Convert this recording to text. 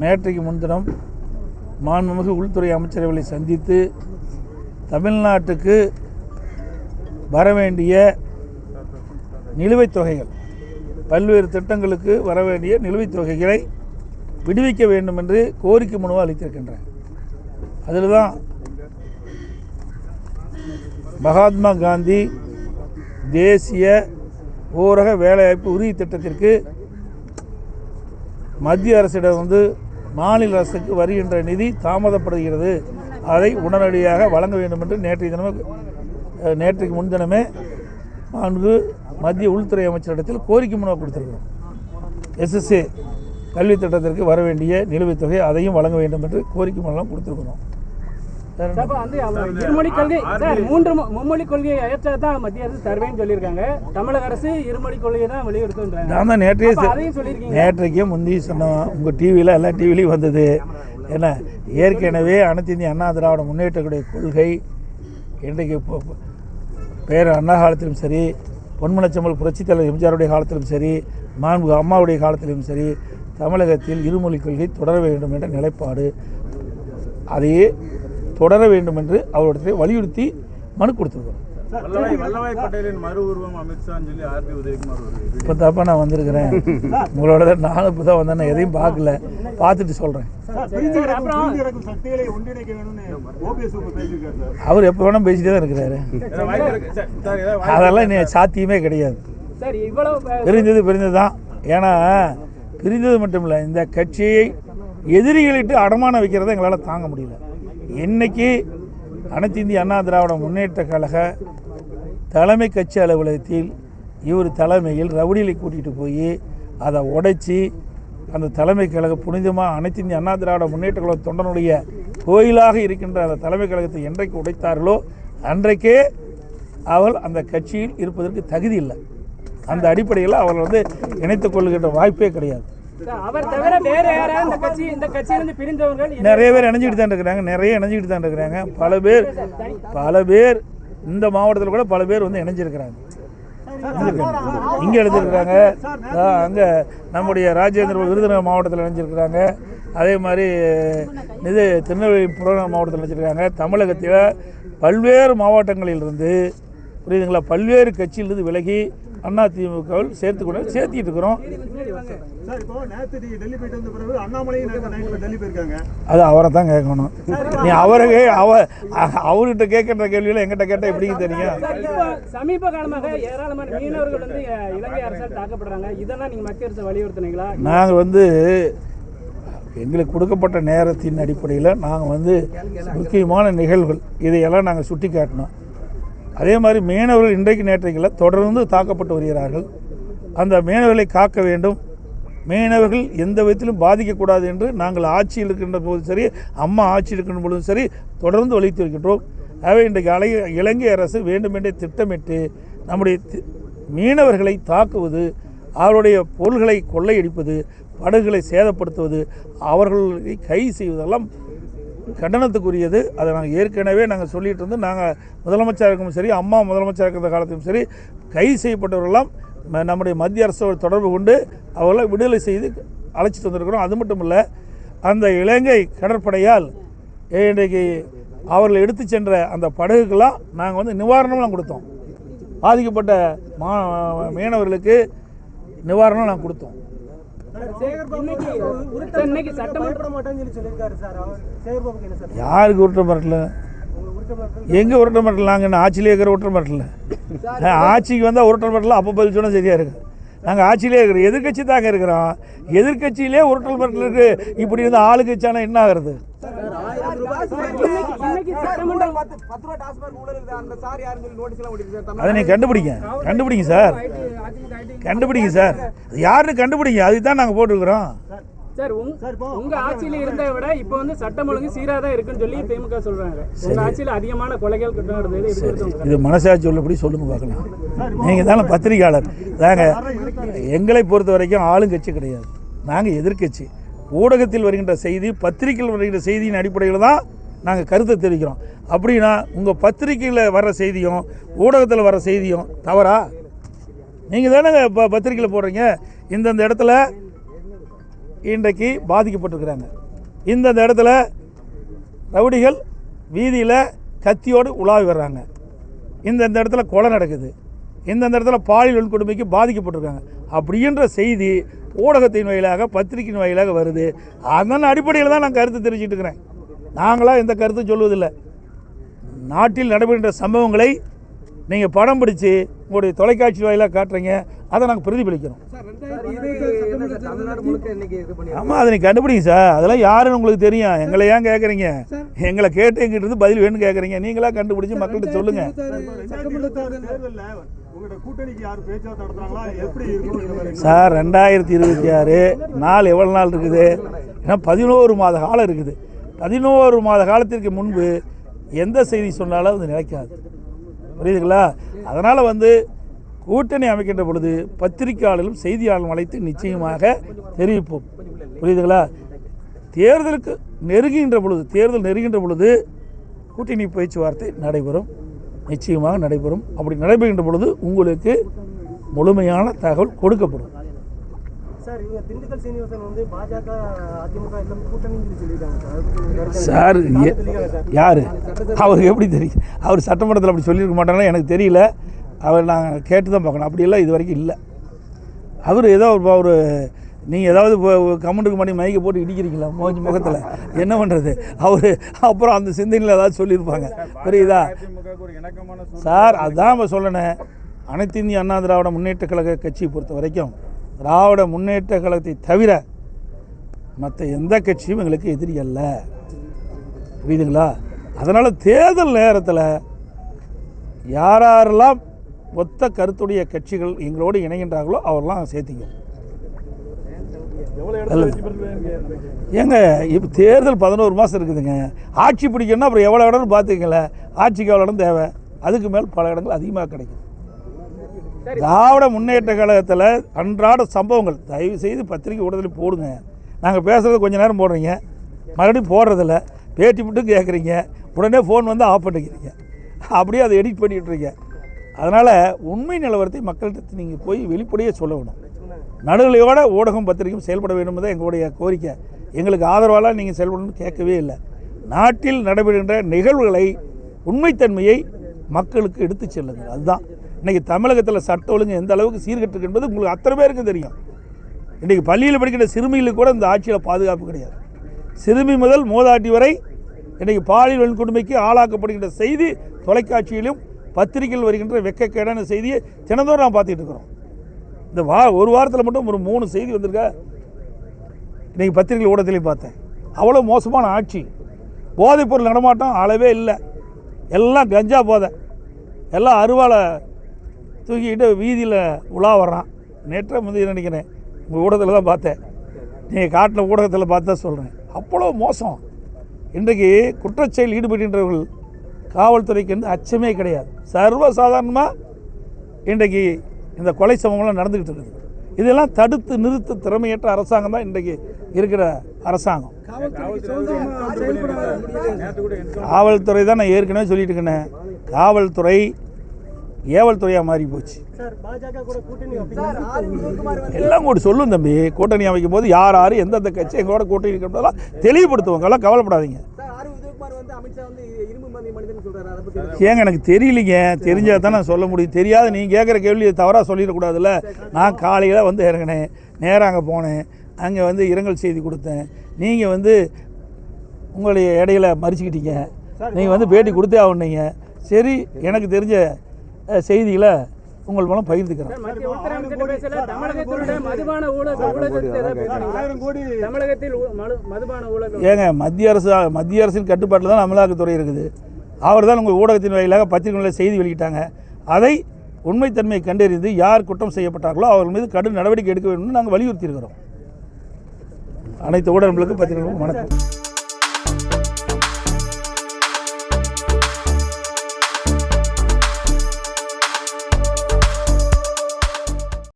நேற்றைக்கு முன்தினம் மாண்புமிகு உள்துறை அமைச்சரவைகளை சந்தித்து தமிழ்நாட்டுக்கு வர வேண்டிய நிலுவைத் தொகைகள் பல்வேறு திட்டங்களுக்கு வர வேண்டிய நிலுவைத் தொகைகளை விடுவிக்க வேண்டும் என்று கோரிக்கை மனுவை அளித்திருக்கின்றேன். அதில் தான் மகாத்மா காந்தி தேசிய ஊரக வேலைவாய்ப்பு உறுதி திட்டத்திற்கு மத்திய அரசிடம் வந்து மாநில அரசுக்கு வருகின்ற நிதி தாமதப்படுகிறது. அதை உடனடியாக வழங்க வேண்டும் என்று நேற்றைய தினமே நேற்றைக்கு முன்தினமே நான்கு மத்திய உள்துறை அமைச்சரிடத்தில் கோரிக்கை மனுவை கொடுத்திருக்கிறோம். எஸ்எஸ்ஏ கல்வி திட்டத்திற்கு வர வேண்டிய நிலுவைத் தொகை அதையும் வழங்க வேண்டும் என்று கோரிக்கை மனுலாம் கொடுத்துருக்கிறோம் வேற என்ன? சார், இப்ப வந்து அவர் இருமொழி கொள்கை சார் மூன்று மும்மொழி கொள்கையை தான் மத்திய அரசு தருவேன்னு சொல்லியிருக்காங்க. தமிழக அரசு இருமொழி கொள்கையை தான் நான் தான் நேற்றைய அதையும் சொல்லியிருக்கீங்க. நேற்றைக்கே முந்தி சொன்னோம். உங்கள் டிவியில் எல்லா டிவிலையும் வந்தது. என்ன? ஏற்கனவே அனைத்து இந்திய அண்ணா திராவிட முன்னேற்றக்கூடிய கொள்கை இன்றைக்கு பேர் அண்ணா காலத்திலும் சரி பொன்மனச்சம்பல் புரட்சித் தலைவர் எம்ஜிஆருடைய காலத்திலும் சரி மாண்பு அம்மாவுடைய காலத்திலும் சரி தமிழகத்தில் இருமொழி கொள்கை தொடர வேண்டும் என்ற நிலைப்பாடு. அதையே தொடர வேண்டும் என்று அவரிடத்தில் வலியுறுத்தி மனு கொடுத்துருக்கோம். இப்போ தாப்பா நான் வந்திருக்கிறேன். உங்களோட நானும் இப்போ தான் வந்தேன் எதையும் பார்க்கல. பார்த்துட்டு சொல்கிறேன் அவர் எப்போ வேணால் பேசிட்டே தான் இருக்கிறாரு. அதெல்லாம் இன்னும் சாத்தியமே கிடையாது. பிரிந்தது பிரிந்தது தான் ஏன்னா பிரிந்தது மட்டும் இல்லை இந்த கட்சியை எதிரிகளிட்டு அடமானம் வைக்கிறத எங்களால் தாங்க முடியல. இன்னைக்கு அனைத்து இந்திய அண்ணா திராவிட முன்னேற்ற கழக தலைமை கட்சி அலுவலகத்தில் இவர் தலைமையில் ரவுடிகளை கூட்டிகிட்டு போய் அதை உடைச்சி அந்த தலைமை கழக புனிதமாக அனைத்து இந்திய அண்ணா திராவிட முன்னேற்ற கழக தொண்டனுடைய கோயிலாக இருக்கின்ற அந்த தலைமை கழகத்தை என்றைக்கு உடைத்தார்களோ அன்றைக்கே அவள் அந்த கட்சியில் இருப்பதற்கு தகுதி இல்லை. அந்த அடிப்படையில் அவர்கள் வந்து இணைத்துக் கொள்கின்ற வாய்ப்பே கிடையாது. அவர் தவிர வேற யாராவது இந்த கட்சி இந்த கட்சியிலிருந்து பிரிந்தவர்கள் என்ன- நிறைய பேர் இணைஞ்சிக்கிட்டு தான் இருக்கிறாங்க நிறைய இணைஞ்சிக்கிட்டு தான் இருக்கிறாங்க. பல பேர் பல பேர் இந்த மாவட்டத்தில் கூட பல பேர் வந்து இணைஞ்சிருக்கிறாங்க. இங்கே இணைஞ்சிருக்கிறாங்க அங்கே நம்முடைய ராஜேந்திர விருதுநகர் மாவட்டத்தில் இணைஞ்சிருக்கிறாங்க. அதே மாதிரி இது திருநெல்வேலி புறநகர் மாவட்டத்தில் இணைஞ்சிருக்காங்க. தமிழகத்தில் பல்வேறு மாவட்டங்களிலிருந்து புரியுதுங்களா? பல்வேறு கட்சியிலிருந்து விலகி அண்ணா திமுகவில் சேர்த்து கொண்டு சேர்த்திட்டு இருக்கிறோம். சார் இப்போ நேற்று நீ டெல்லி போயிட்டு வந்த பிறகு அண்ணாமலையும் நேற்று நைட்டில் டெல்லி போயிருக்காங்க. அது அவரை தான் கேட்கணும் நீ அவரை அவ அவர்கிட்ட கேட்கிற கேள்வியில் எங்கிட்ட கேட்டால் எப்படிங்க தெரியும்? சமீப காலமாக ஏராளமான மீனவர்கள் வந்து இலங்கை அரசால் தாக்கப்படுறாங்க. இதெல்லாம் நீங்க மத்திய அரசு வலியுறுத்தினீங்களா? நாங்கள் வந்து எங்களுக்கு கொடுக்கப்பட்ட நேரத்தின் அடிப்படையில் நாங்கள் வந்து முக்கியமான நிகழ்வுகள் இதையெல்லாம் நாங்கள் சுட்டி காட்டினோம் அதே மாதிரி மீனவர்கள் இன்றைக்கு நேற்றைக்கில் தொடர்ந்து தாக்கப்பட்டு வருகிறார்கள். அந்த மீனவர்களை காக்க வேண்டும். மீனவர்கள் எந்த விதத்திலும் பாதிக்கக்கூடாது என்று நாங்கள் ஆட்சியில் இருக்கின்ற போதும் சரி அம்மா ஆட்சியில் இருக்கின்ற பொழுதும் சரி தொடர்ந்து வலித்து வருகின்றோம். ஆகவே இன்றைக்கு அலை இலங்கை அரசு வேண்டுமென்றே திட்டமிட்டு நம்முடைய தி- மீனவர்களை தாக்குவது அவருடைய பொருள்களை கொள்ளையடிப்பது படகுகளை சேதப்படுத்துவது அவர்களை கைது செய்வதெல்லாம் கண்டனத்துக்குரியது. அதை நாங்கள் ஏற்கனவே நாங்கள் சொல்லிட்டு இருந்து நாங்கள் முதலமைச்சராக இருக்கும் சரி அம்மா முதலமைச்சராக இருக்கிற காலத்திலும் சரி கைது செய்யப்பட்டவர்கள்லாம் நம்முடைய மத்திய அரசோடு தொடர்பு கொண்டு அவர்களை விடுதலை செய்து அழைச்சிட்டு வந்திருக்கிறோம். அது மட்டும் இல்லை அந்த இலங்கை கடற்படையால் இன்றைக்கு அவர்கள் எடுத்து சென்ற அந்த படகுக்கெல்லாம் நாங்கள் வந்து நிவாரணம்லாம் கொடுத்தோம். பாதிக்கப்பட்ட மா மீனவர்களுக்கு நிவாரணம் நாங்கள் கொடுத்தோம். யாருக்கு உருட்ட மிரட்டல எங்கே உருட்ட மிரட்டல நாங்கள் என்ன ஆட்சியிலே இருக்கிற உருட்ட மிரட்டல ஆட்சிக்கு வந்தால் உருட்ட மிரட்டல அப்போ பதில் சொன்னால் சரியாக இருக்கு நாங்கள் ஆட்சியிலே இருக்கிறோம். எதிர்க்கட்சி தாங்க இருக்கிறோம். எதிர்க்கட்சியிலே உருட்டல் மிரட்டல் இருக்கு. இப்படி இருந்து ஆளுங்கட்சியானா என்ன ஆகுறது? இன்னைக்கு இன்னைக்கு சட்டமன்றம் அதை நீங்கள் கண்டுபிடிங்க. கண்டுபிடிங்க சார். கண்டுபிடிங்க சார். யாருன்னு கண்டுபிடிங்க. அதுக்கு தான் நாங்கள் போட்டுருக்குறோம் சார் உங்க உங்க ஆட்சியில இருந்ததை விட இப்போ வந்து சட்டம் ஒழுங்கு சீரா தான் இருக்குன்னு சொல்லி திமுக சொல்றாங்க. உங்க ஆட்சியில அதிகமான கொலைகள் குற்றம் நடந்தது இது மனசாட்சி உள்ளபடி சொல்லுங்க பார்க்கலாம். நீங்கள் தானே பத்திரிகையாளர். தாங்க எங்களை பொறுத்த வரைக்கும் ஆளுங்கட்சி கிடையாது. நாங்கள் எதிர்க்கட்சி ஊடகத்தில் வருகின்ற செய்தி பத்திரிகையில் வருகின்ற செய்தியின் அடிப்படையில் தான் நாங்கள் கருத்தை தெரிவிக்கிறோம். அப்படின்னா உங்கள் பத்திரிகையில் வர்ற செய்தியும் ஊடகத்தில் வர்ற செய்தியும் தவறா? நீங்கள் தானே இப்போ பத்திரிக்கையில் போடுறீங்க. இந்தந்த இடத்துல இன்றைக்கு பாதிக்கப்பட்டிருக்கிறாங்க. இந்தந்த இடத்துல ரவுடிகள் வீதியில் கத்தியோடு உலாவி வர்றாங்க. இந்தந்த இடத்துல கொலை நடக்குது. இந்தந்த இடத்துல பாலியல் வன்கொடுமைக்கு பாதிக்கப்பட்டிருக்காங்க. அப்படின்ற செய்தி ஊடகத்தின் வாயிலாக பத்திரிகையின் வாயிலாக வருது. அதன் அடிப்படையில் தான் நான் கருத்து தெரிவிச்சிட்டு இருக்கிறேன். நாங்களாம் எந்த கருத்தும் சொல்வதில்லை. நாட்டில் நடைபெறுகின்ற சம்பவங்களை நீங்கள் படம் பிடிச்சி உங்களுடைய தொலைக்காட்சி வாயிலாக காட்டுறீங்க. அதை நாங்கள் பிரதிபலிக்கிறோம். ஆமாம் அதை நீங்கள் கண்டுபிடிங்க சார். அதெல்லாம் யாருன்னு உங்களுக்கு தெரியும். எங்களை ஏன் கேட்குறீங்க எங்களை கேட்டு எங்கிட்ட இருந்து பதில் வேணும்னு கேட்குறீங்க நீங்களா கண்டுபிடிச்சு மக்கள்கிட்ட இருக்கும் சார் ரெண்டாயிரத்தி இருபத்தி ஆறு நாள் எவ்வளோ நாள் இருக்குது? ஏன்னா பதினோரு மாத காலம் இருக்குது. பதினோரு மாத காலத்திற்கு முன்பு எந்த செய்தி சொன்னாலும் அது நிலைக்காது. புரியுதுங்களா? அதனால் வந்து கூட்டணி அமைக்கின்ற பொழுது பத்திரிகையாளர்களும் செய்தியாளர்களும் அழைத்து நிச்சயமாக தெரிவிப்போம். புரியுதுங்களா? தேர்தலுக்கு நெருங்குகின்ற பொழுது தேர்தல் நெருங்குகின்ற பொழுது கூட்டணி பேச்சுவார்த்தை நடைபெறும். நிச்சயமாக நடைபெறும். அப்படி நடைபெறுகின்ற பொழுது உங்களுக்கு முழுமையான தகவல் கொடுக்கப்படும். சார் யாரு? அவருக்கு எப்படி தெரியும்? அவர் சட்டமன்றத்தில் அப்படி சொல்லியிருக்க மாட்டாங்களா எனக்கு தெரியல. அவர் நாங்கள் கேட்டு தான் பார்க்கணும். அப்படியெல்லாம் இது வரைக்கும் இல்லை. அவர் ஏதோ ஒரு ஒரு நீங்கள் ஏதாவது இப்போ கமெண்ட்டுக்கு பண்ணி மைக்கை போட்டு இடிக்கிறீங்களா? மோஞ்சி முகத்தில். என்ன பண்ணுறது அவர் அப்புறம் அந்த சிந்தனையில் ஏதாவது சொல்லியிருப்பாங்க. புரியுதா? சார் அதான் இப்போ சொன்னேன் அனைத்து இந்திய அண்ணா திராவிட முன்னேற்ற கழக கட்சியை பொறுத்த வரைக்கும் திராவிட முன்னேற்ற கழகத்தை தவிர மற்ற எந்த கட்சியும் எங்களுக்கு எதிரி அல்ல. புரியுதுங்களா? அதனால் தேர்தல் நேரத்தில் யாரெல்லாம் ஒத்த கருத்துடைய கட்சிகள் எங்களோடு இணைகின்றார்களோ அவரெல்லாம் சேர்த்திங்க. ஏங்க இப்போ தேர்தல் பதினோரு மாதம் இருக்குதுங்க. ஆட்சி பிடிக்கணும்னா அப்புறம் எவ்வளோ இடம்னு பார்த்துக்கங்களேன் ஆட்சிக்கு எவ்வளோ இடம் தேவை? அதுக்கு மேல் பல இடங்கள் அதிகமாக கிடைக்கும். திராவிட முன்னேற்ற கழகத்தில் அன்றாட சம்பவங்கள். தயவு செய்து பத்திரிகை ஊடகத்தில் போடுங்க. நாங்கள் பேசுகிறது கொஞ்ச நேரம் போடுறீங்க. மறுபடியும் போடுறதில்ல. பேட்டி மட்டும் கேட்குறீங்க உடனே ஃபோன் வந்து ஆஃப் பண்ணிக்கிறீங்க. அப்படியே அதை எடிட் பண்ணிட்டுருங்க அதனால் உண்மை நிலவரத்தை மக்கள்கிட்ட நீங்கள் போய் வெளிப்படையே சொல்ல வேணும் நடுநிலையோட ஊடகம் பத்திரிகையும் செயல்பட வேண்டும் தான் எங்களுடைய கோரிக்கை. எங்களுக்கு ஆதரவாலாம் நீங்கள் செயல்படணும்னு கேட்கவே இல்லை. நாட்டில் நடைபெறுகின்ற நிகழ்வுகளை உண்மைத்தன்மையை மக்களுக்கு எடுத்துச் செல்லுங்கள். அதுதான். இன்றைக்கி தமிழகத்தில் சட்ட ஒழுங்கு எந்த அளவுக்கு சீர்கெட்டு என்பது உங்களுக்கு அத்தனை பேருக்கும் தெரியும். இன்றைக்கி பள்ளியில் படிக்கிற சிறுமிகளுக்கு கூட இந்த ஆட்சியில் பாதுகாப்பு கிடையாது. சிறுமி முதல் மோதாட்டி வரை இன்றைக்கி பாலியல் வன்கொடுமைக்கு ஆளாக்கப்படுகின்ற செய்தி தொலைக்காட்சியிலும் பத்திரிகையில் வருகின்ற வெக்கக்கேடான செய்தியை தினந்தோறும் நாம் பார்த்துட்டு இருக்கிறோம். இந்த வா ஒரு வாரத்தில் மட்டும் ஒரு மூணு செய்தி வந்திருக்கா? இன்றைக்கி பத்திரிகை ஊடகத்திலையும் பார்த்தேன். அவ்வளோ மோசமான ஆட்சி. போதைப்பொருள் நடமாட்டம் அளவே இல்லை. எல்லாம் கஞ்சா போதை. எல்லாம் அருவாளை தூக்கிக்கிட்டு வீதியில் உலா வர்றான். நேற்றை முந்தைய நினைக்கிறேன்? உங்கள் ஊடகத்தில் தான் பார்த்தேன். நீங்கள் காட்டின ஊடகத்தில் பார்த்து தான் சொல்கிறேன் அவ்வளோ மோசம். இன்றைக்கு குற்றச்செயல் ஈடுபடுகின்றவர்கள் காவல்துறைக்கு வந்து அச்சமே கிடையாது. சர்வசாதாரணமாக இன்றைக்கு இந்த கொலை சம்பவங்கள்லாம் நடந்துக்கிட்டு இருக்குது. இதெல்லாம் தடுத்து நிறுத்த திறமையற்ற அரசாங்கம் தான் இன்றைக்கு இருக்கிற அரசாங்கம். காவல்துறை தான் நான் ஏற்கனவே சொல்லிட்டு இருக்கேன். காவல்துறை ஏவல்துறையாக மாறி போச்சு. எல்லாம் கூட சொல்லும் தம்பி. கூட்டணி அமைக்கும் போது யார் யார் எந்தெந்த கட்சி எங்களோட கூட்டணி இருக்கிறதெல்லாம் தெளிவுபடுத்துவாங்க எல்லாம் கவலைப்படாதீங்க. ஏங்க எனக்கு தெரியலிங்க. தெரிஞ்சால் தான் நான் சொல்ல முடியும். தெரியாத நீங்கள் கேட்குற கேள்வி தவறாக சொல்லிடக்கூடாதுல்ல. நான் காலையில் வந்து இறங்கினேன். நேராக அங்கே போனேன். அங்கே வந்து இரங்கல் செய்தி கொடுத்தேன். நீங்கள் வந்து உங்களுடைய இடையில மறிச்சுக்கிட்டீங்க. நீங்கள் வந்து பேட்டி கொடுத்தே ஆகணுங்க சரி எனக்கு தெரிஞ்ச செய்திகளை உங்கள் மூலம் பகிர்ந்துக்கிறேன். ஏங்க மத்திய அரசு மத்திய அரசின் கட்டுப்பாட்டில் தான் அமலாக்கத்துறை இருக்குது. அவர் தான் உங்கள் ஊடகத்தின் வாயிலாக பத்திரிகைகளில் செய்தி வெளியிட்டாங்க. அதை உண்மைத்தன்மையை கண்டறிந்து யார் குற்றம் செய்யப்பட்டார்களோ அவர்கள் மீது கடும் நடவடிக்கை எடுக்க வேண்டும் நாங்கள் வலியுறுத்தியிருக்கிறோம். அனைத்து ஊடகங்களுக்கும் பத்திரிகைகளுக்கும் வணக்கம்.